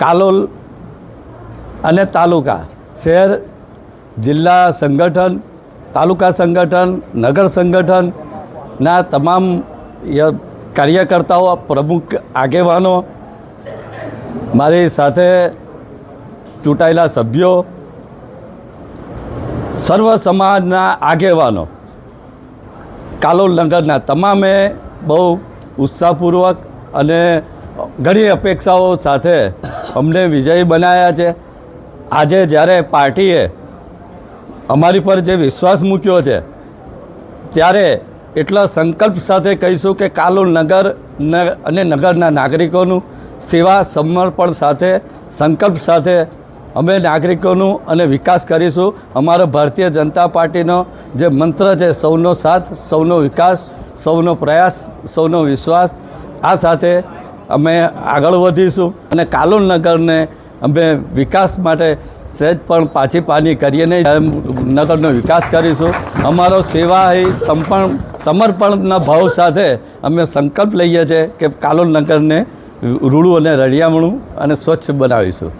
કાલોલ અને તાલુકા, શહેર, જિલ્લા સંગઠન, તાલુકા સંગઠન, નગર સંગઠનના તમામ કાર્યકર્તાઓ, પ્રમુખ, આગેવાનો, મારી સાથે ચૂંટાયેલા સભ્યો, સર્વ સમાજના આગેવાનો, કાલોલ નગરના તમામે બહુ ઉત્સાહપૂર્વક અને ઘણી અપેક્ષાઓ સાથે અમને વિજયી બનાવ્યા છે. આજે જ્યારે પાર્ટીએ અમારી પર જે વિશ્વાસ મૂક્યો છે, ત્યારે એટલા સંકલ્પ સાથે કહીશું કે કાલુ નગર અને નગરના નાગરિકોનું સેવા સમર્પણ સાથે, સંકલ્પ સાથે અમે નાગરિકોનું અને વિકાસ કરીશું. અમારો ભારતીય જનતા પાર્ટીનો જે મંત્ર છે, સૌનો સાથ, સૌનો વિકાસ, સૌનો પ્રયાસ, સૌનો વિશ્વાસ, આ સાથે અમે આગળ વધીશું અને કાલોલ નગરને અમે વિકાસ માટે સહેજ પણ પાછી પાની કરીએ નહીં. નગરનો વિકાસ કરીશું. અમારો સેવા એ સંપણ, સમર્પણના ભાવ સાથે અમે સંકલ્પ લઈએ છીએ કે કાલોલ નગરને રૂડું અને રળિયામણું અને સ્વચ્છ બનાવીશું.